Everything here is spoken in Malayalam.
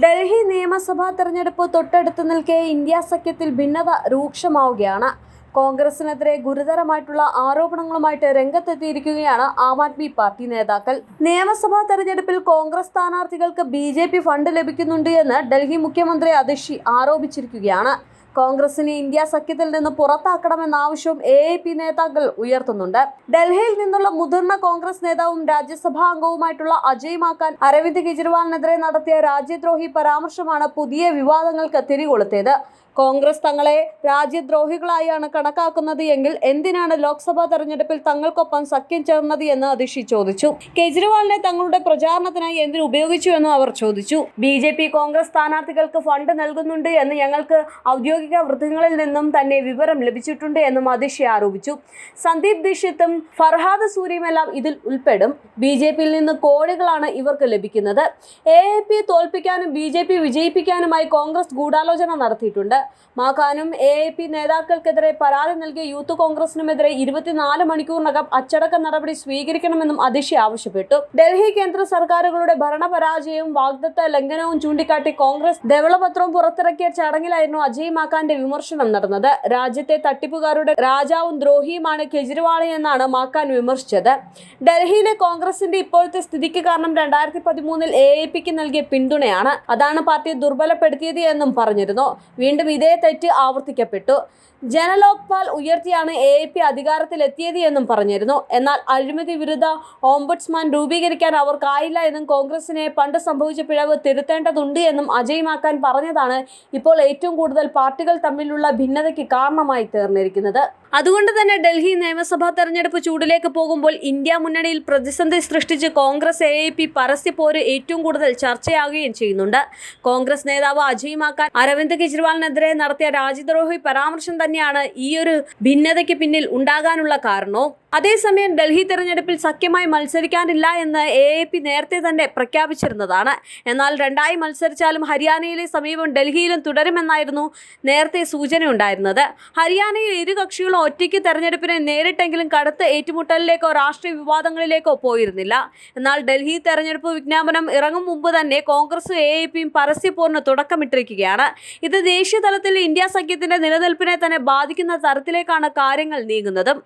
ഡൽഹി നിയമസഭാ തെരഞ്ഞെടുപ്പ് തൊട്ടടുത്ത് നിൽക്കെ ഇന്ത്യ സഖ്യത്തിൽ ഭിന്നത രൂക്ഷമാവുകയാണ്. കോൺഗ്രസിനെതിരെ ഗുരുതരമായിട്ടുള്ള ആരോപണങ്ങളുമായിട്ട് രംഗത്തെത്തിയിരിക്കുകയാണ് ആം ആദ്മി പാർട്ടി നേതാക്കൾ. നിയമസഭാ തെരഞ്ഞെടുപ്പിൽ കോൺഗ്രസ് സ്ഥാനാർത്ഥികൾക്ക് ബി ഫണ്ട് ലഭിക്കുന്നുണ്ട് എന്ന് ഡൽഹി മുഖ്യമന്ത്രി അതിഷി ആരോപിച്ചിരിക്കുകയാണ്. കോൺഗ്രസിനെ ഇന്ത്യ സഖ്യത്തിൽ നിന്ന് പുറത്താക്കണമെന്ന ആവശ്യവും എ എ പി നേതാക്കൾ ഉയർത്തുന്നുണ്ട്. ഡൽഹിയിൽ നിന്നുള്ള മുതിർന്ന കോൺഗ്രസ് നേതാവും രാജ്യസഭാ അംഗവുമായിട്ടുള്ള അജയ് മാക്കാൻ അരവിന്ദ് കെജ്രിവാളിനെതിരെ നടത്തിയ രാജ്യദ്രോഹി പരാമർശമാണ് പുതിയ വിവാദങ്ങൾക്ക് തിരികൊളുത്തിയത്. കോൺഗ്രസ് തങ്ങളെ രാജ്യദ്രോഹികളായാണ് കണക്കാക്കുന്നത് എങ്കിൽ എന്തിനാണ് ലോക്സഭാ തെരഞ്ഞെടുപ്പിൽ തങ്ങൾക്കൊപ്പം സഖ്യം ചേർന്നത് എന്ന് അതിഷി ചോദിച്ചു. കെജ്രിവാളിനെ തങ്ങളുടെ പ്രചാരണത്തിനായി എന്തിനു ഉപയോഗിച്ചു എന്ന് അവർ ചോദിച്ചു. ബി ജെ പി കോൺഗ്രസ് സ്ഥാനാർത്ഥികൾക്ക് ഫണ്ട് നൽകുന്നുണ്ട് എന്ന് ഞങ്ങൾക്ക് ഔദ്യോഗിക വൃത്തങ്ങളിൽ നിന്നും തന്നെ വിവരം ലഭിച്ചിട്ടുണ്ട് എന്നും അതിഷി ആരോപിച്ചു. സന്ദീപ് ദീക്ഷിത്തും ഫർഹാദ് സൂരിയുമെല്ലാം ഇതിൽ ഉൾപ്പെടും. ബി ജെ പിയിൽ നിന്ന് കോടികളാണ് ഇവർക്ക് ലഭിക്കുന്നത്. എ എ പി തോൽപ്പിക്കാനും ബി ജെ പി വിജയിപ്പിക്കാനുമായി കോൺഗ്രസ് ഗൂഢാലോചന നടത്തിയിട്ടുണ്ട്. മാക്കാനും എ എ പി നേതാക്കൾക്കെതിരെ പരാതി നൽകിയ യൂത്ത് കോൺഗ്രസിനുമെതിരെ ഇരുപത്തിനാല് മണിക്കൂറിനകം അച്ചടക്ക നടപടി സ്വീകരിക്കണമെന്നും അതിഷി ആവശ്യപ്പെട്ടു. ഡൽഹി കേന്ദ്ര സർക്കാരുകളുടെ ഭരണപരാജയവും വാഗ്ദത്ത ലംഘനവും ചൂണ്ടിക്കാട്ടി കോൺഗ്രസ് ധവളപത്രവും പുറത്തിറക്കിയ ചടങ്ങിലായിരുന്നു അജയ് മാക്കാന്റെ വിമർശനം നടന്നത്. രാജ്യത്തെ തട്ടിപ്പുകാരുടെ രാജാവും ദ്രോഹിയുമാണ് കെജ്രിവാളി എന്നാണ് മാക്കാൻ വിമർശിച്ചത്. ഡൽഹിയിലെ കോൺഗ്രസിന്റെ ഇപ്പോഴത്തെ സ്ഥിതിക്ക് കാരണം രണ്ടായിരത്തി പതിമൂന്നിൽ എ എ പിക്ക് നൽകിയ പിന്തുണയാണ്. അതാണ് പാർട്ടിയെ ദുർബലപ്പെടുത്തിയത് എന്നും പറഞ്ഞിരുന്നു. വീണ്ടും ഇതേ തെറ്റ് ആവർത്തിക്കപ്പെട്ടു. ജനലോക്പാൽ ഉയർത്തിയാണ് എ പി അധികാരത്തിലെത്തിയത് എന്നും പറഞ്ഞിരുന്നു. എന്നാൽ അഴിമതി വിരുദ്ധ ഓംബുഡ്സ്മാൻ രൂപീകരിക്കാൻ അവർക്കായില്ല എന്നും കോൺഗ്രസിനെ പണ്ട് സംഭവിച്ച പിഴവ് തിരുത്തേണ്ടതുണ്ട് എന്നും അജയ് മാക്കാൻ പറഞ്ഞതാണ് ഇപ്പോൾ ഏറ്റവും കൂടുതൽ പാർട്ടികൾ തമ്മിലുള്ള ഭിന്നതയ്ക്ക് കാരണമായി തീർന്നിരിക്കുന്നത്. അതുകൊണ്ട് തന്നെ ഡൽഹി നിയമസഭാ തെരഞ്ഞെടുപ്പ് ചൂടിലേക്ക് പോകുമ്പോൾ ഇന്ത്യ മുന്നണിയിൽ പ്രതിസന്ധി സൃഷ്ടിച്ച് കോൺഗ്രസ് എ പി പരസ്യപ്പോര് ഏറ്റവും കൂടുതൽ ചർച്ചയാകുകയും ചെയ്യുന്നുണ്ട്. കോൺഗ്രസ് നേതാവ് അജയ് മാക്കാൻ അരവിന്ദ് കെജ്രിവാളിനെതിരെ നടത്തിയ രാജ്യദ്രോഹി പരാമർശം തന്നെയാണ് ഈയൊരു ഭിന്നതയ്ക്ക് പിന്നിൽ ഉണ്ടാകാനുള്ള കാരണവും. അതേസമയം ഡൽഹി തെരഞ്ഞെടുപ്പിൽ സഖ്യമായി മത്സരിക്കാനില്ല എന്ന് എ എ പി നേരത്തെ തന്നെ പ്രഖ്യാപിച്ചിരുന്നതാണ്. എന്നാൽ രണ്ടായി മത്സരിച്ചാലും ഹരിയാനയിലെ സമീപം ഡൽഹിയിലും തുടരുമെന്നായിരുന്നു നേരത്തെ സൂചനയുണ്ടായിരുന്നത്. ഹരിയാനയിൽ ഇരു കക്ഷികളും ഒറ്റയ്ക്ക് തെരഞ്ഞെടുപ്പിനെ നേരിട്ടെങ്കിലും കടുത്ത ഏറ്റുമുട്ടലിലേക്കോ രാഷ്ട്രീയ വിവാദങ്ങളിലേക്കോ പോയിരുന്നില്ല. എന്നാൽ ഡൽഹി തെരഞ്ഞെടുപ്പ് വിജ്ഞാപനം ഇറങ്ങും മുമ്പ് തന്നെ കോൺഗ്രസും എ എ പിയും പരസ്യപ്പോറിന് തുടക്കമിട്ടിരിക്കുകയാണ്. ഇത് ദേശീയ തലത്തിൽ ഇന്ത്യ സഖ്യത്തിന്റെ നിലനിൽപ്പിനെ തന്നെ ബാധിക്കുന്ന തരത്തിലേക്കാണ് കാര്യങ്ങൾ നീങ്ങുന്നതും.